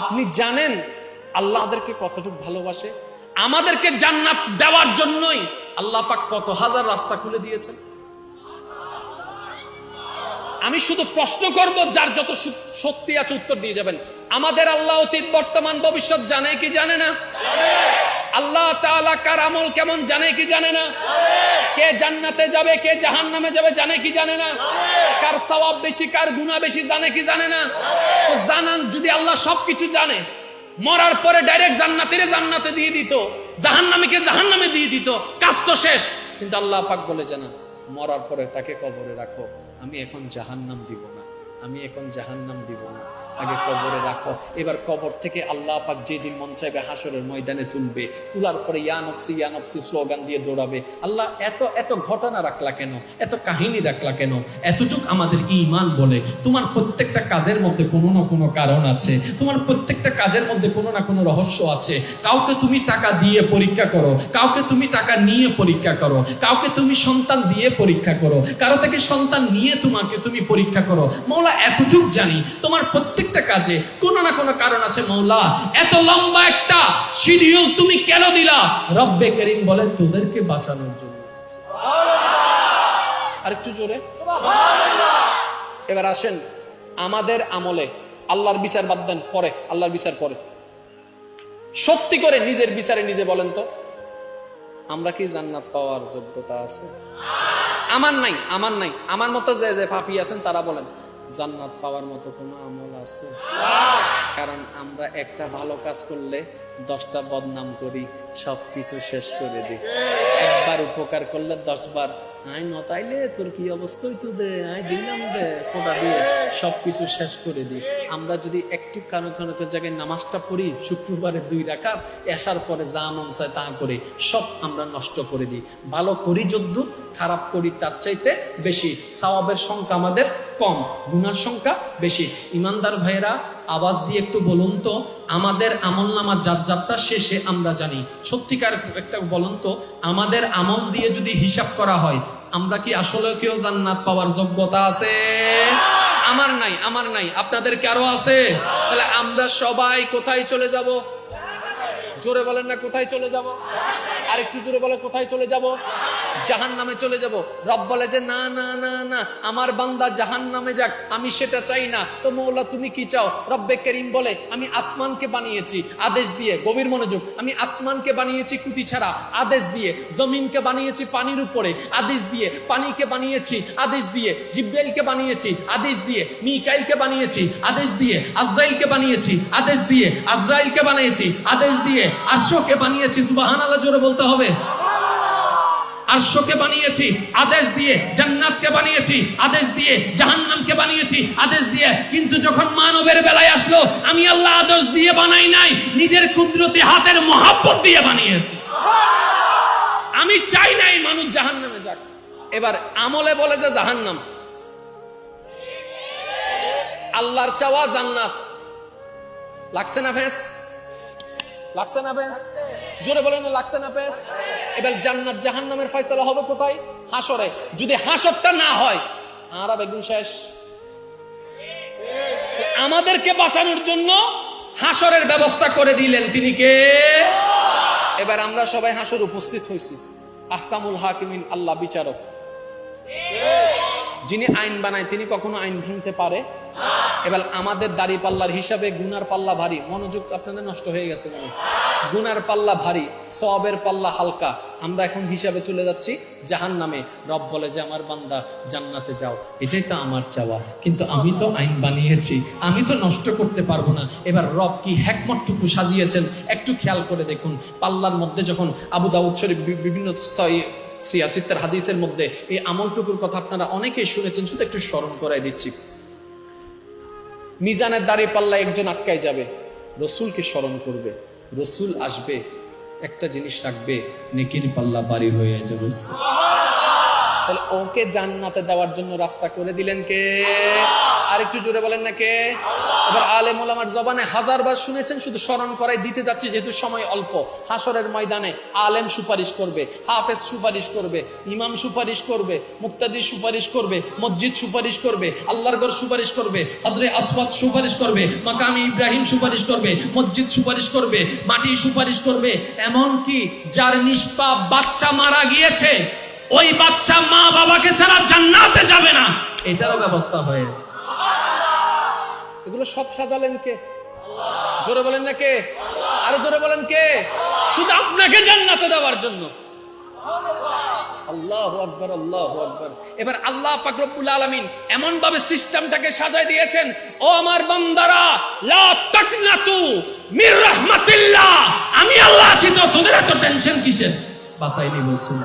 আপনি জানেন আল্লাহ আমাদেরকে কতটুকু ভালোবাসে? আমাদেরকে জান্নাত দেওয়ার জন্যই আল্লাহ পাক কত হাজার রাস্তা খুলে দিয়েছেন। আমি শুধু প্রশ্ন করব, যার যত শক্তি আছে উত্তর দিয়ে যাবেন। আমাদের আল্লাহ অতীত, বর্তমান, ভবিষ্যৎ জানে কি জানে না? আল্লাহ কার আমল কেমন জানে কি জানে না? কে জান্নাতে যাবে, কে জাহান্নামে যাবে জানে কি জানে না? কার সওয়াব বেশি, কার গুনাহ বেশি জানে কি জানে না? জানান, যদি আল্লাহ সবকিছু জানে, মরার পরে ডাইরেক্ট জান্নাতের জান্নাতে দিয়ে দিত, জাহান্নামীকে জাহান্নামে দিয়ে দিত, কাজ তো শেষ। কিন্তু আল্লাহ পাক বলে জানা মরার পরে তাকে কবরে রাখো, আমি এখন জাহান্নাম দিব না, আমি এখন জাহান্নাম দিব না। আগে কবরে রাখো। এবার কবর থেকে আল্লাহ পাক যেদিন মন চাইবে হাসরের ময়দানে তুলবে। তোলার পরে ইয়া নফসি ইয়া নফসি স্লোগান দিয়ে দৌড়াবে। আল্লাহ এত এত ঘটনা রাখলা কেন? এত কাহিনী রাখলা কেন? এতটুক আমাদের ঈমান বলে। তোমার প্রত্যেকটা কাজের মধ্যে কোনো না কোনো কারণ আছে। তোমার প্রত্যেকটা কাজের মধ্যে কোনো না কোনো রহস্য আছে। কাউকে তুমি টাকা দিয়ে পরীক্ষা করো। কাউকে তুমি টাকা নিয়ে পরীক্ষা করো। কাউকে তুমি সন্তান দিয়ে পরীক্ষা করো। কারও থেকে সন্তান নিয়ে তোমাকে তুমি পরীক্ষা করো। মৌলা, এতটুক জানি। তোমার প্রত্যেকটা কাজে কোনো না কোনো কারণ আছে, মৌলা। এত লম্বা একটা শিডিউল তুমি কেন দিলা? রব্বে করিম বলে, তোদেরকে বাঁচানোর জন্য। আরেকটু জোরে। এবার আসেন, আমাদের আমলে আল্লাহর বিচার বাদ দেন, পরে, আল্লাহর বিচার পরে। সত্যি করে নিজের বিচারে নিজে বলেন তো, আমরা কি জান্নাত পাওয়ার যোগ্যতা আছে? আমার নাই আমার নাই। আমার মতো যে যে ফাফি আছেন, তারা বলেন জান্নাত পাওয়ার মতো কোনো আমল আছে? কারণ আমরা একটা ভালো কাজ করলে দশটা বদনাম করি সব কিছু শেষ করে দিই। একবার উপকার করলে দশবার নতাইলে তোর কি অবস্থা হইতো দে? দিলাম দে ফোটা দিয়ে। সব কিছু শেষ করে দিই আমরা যদি একটু জায়গায় নামাজটা পড়ি, শুক্রবারে দুই রাখার আসার পরে যা মন চায় তা করে, সব আমরা নষ্ট করে দিই ভালো করি যদ্দু, খারাপ করি তার চাইতে বেশি। সংখ্যা আমাদের কম, গুনার সংখ্যা বেশি। ইমানদার ভাইয়েরা, আওয়াজ দিয়ে একটু বলুন তো, আমাদের আমল নামা যার যাত্রা শেষে আমরা জানি। সত্যিকার একটা বলুন তো, আমাদের আমল দিয়ে যদি হিসাব করা হয় আমরা কি আসলে কেউ জান্নাত পাওয়ার যোগ্যতা আছে? আমার নাই আমার নাই। আপনাদের কারও আছে? তাহলে আমরা সবাই কোথায় চলে যাব? জোরে বলেন না কোথায় চলে যাব? আর একটু জোরে বলে কোথায় চলে যাব? জাহান নামে চলে যাব। রব বলে যে, না না না না, আমার বান্দা জাহান নামে যাক, আমি সেটা চাই না। তো মৌলা, তুমি কি চাও? রব্বে করিম বলে, আমি আসমানকে বানিয়েছি, আদেশ দিয়ে, গভীর মনোযোগ, আমি আসমানকে বানিয়েছি কুটি ছাড়া, আদেশ দিয়ে, জমিনকে বানিয়েছি পানির উপরে, আদেশ দিয়ে, পানিকে বানিয়েছি, আদেশ দিয়ে, জিব্রাইলকে বানিয়েছি, আদেশ দিয়ে, মিকাইলকে বানিয়েছি, আদেশ দিয়ে, আজরাইলকে বানিয়েছি, আদেশ দিয়ে, আজরাইলকে বানিয়েছি, আদেশ দিয়ে, আরশকে বানিয়েছি। সুবহানাল্লাহ, জোরে বলতে হবে। আরশকে বানিয়েছি, আদেশ দিয়ে জান্নাতকে বানিয়েছি, আদেশ দিয়ে জাহান্নামকে বানিয়েছি, আদেশ দিয়ে। কিন্তু যখন মানবের বেলায় আসলো, আমি আল্লাহ আদেশ দিয়ে বানাই নাই, নিজের কুদরতি হাতের মহাব্বত দিয়ে বানিয়েছি। আমি চাই নাই মানুষ জাহান্নামে যাক। এবার আমলে বলে যে জাহান্নাম। আল্লাহর চাওয়া জান্নাত। লাগছে না ফেস লাগছে না বেশ জোরে বলেন, লাগছে না বেশ এবার জান্নাত জাহান্নামের ফয়সালা হবে কোথায়? হাসরে যদি হাসরটা না হয়, আর বেগুন শেষ। আমাদেরকে বাঁচানোর জন্য হাসরের ব্যবস্থা করে দিলেন। তিনি কে? এবার আমরা সবাই হাসর উপস্থিত হয়েছি। আহকামুল হাকিমিন, আল্লাহ বিচারক। যিনি আইন বানায়, তিনি কখনো আইন ভাঙতে পারে। এবার আমাদের দাড়ি পাল্লার হিসাবে গুনার পাল্লা ভারী। মনোযোগ আপনাদের নষ্ট হয়ে গেছে মনে হয়। গুনার পাল্লা ভারী সবের পাল্লা হালকা। আমরা এখন হিসাবে চলে যাচ্ছি জাহান নামে রব বলে যে, আমার বান্দা, জান্নাতে যাও। এটাই তো আমার চাওয়া। কিন্তু আমি তো আইন বানিয়েছি। আমি তো নষ্ট করতে পারব না। এবার রব কি হ্যাকমতটুকু সাজিয়েছেন? একটু খেয়াল করে দেখুন। পাল্লার মধ্যে যখন আবু দাউদ শরীফ বিভিন্ন সিয়াসিত্তার হাদিসের মধ্যে এই আমলটুকুর কথা আপনারা অনেকেই শুনেছেন, শুধু একটু স্মরণ করাই দিচ্ছি। মিজানের দাঁড়িয়ে পাল্লা একজন আটকায় যাবে। রসুলকে স্মরণ করবে। রসুল আসবে, একটা জিনিস রাখবে, নেকির পাল্লা বাড়ি হয়ে যাবে। তাহলে ওকে জান্নাতে দেওয়ার জন্য রাস্তা করে দিলেন কে? আর একটু জোরে বলেন না কে? এবার আলেম ওলামার জবানে হাজারবার শুনেছেন, শুধু স্মরণ করাই দিতে যাচ্ছি, যেহেতু সময় অল্প। হাসরের ময়দানে আলেম সুপারিশ করবে, হাফেজ সুপারিশ করবে, ইমাম সুপারিশ করবে, মুক্তাদি সুপারিশ করবে, মসজিদ সুপারিশ করবে, আল্লাহর ঘর সুপারিশ করবে হজরে আসবাদ সুপারিশ করবে, মাকামি ইব্রাহিম সুপারিশ করবে, মসজিদ সুপারিশ করবে, মাটি সুপারিশ করবে। এমন কি যার নিষ্পাপ বাচ্চা মারা গিয়েছে, ওই বাচ্চা মা বাবাকে ছাড়া জান্নাতে যাবে না। এটারও ব্যবস্থা হয়েছে। এগুলো সব সাজালেন কে? জোরে বলেন না কে? আরও জোরে বলেন কে? শুধু আপনাকে জান্নাতে দেওয়ার জন্য। আল্লাহ এবার আল্লাহ সাজায় দিয়েছেন, ও আমার বান্দারা, লা মির আমি আল্লাহ আছি তো, তোদের এত টেনশন কিসের? বাসাইনি বলছিল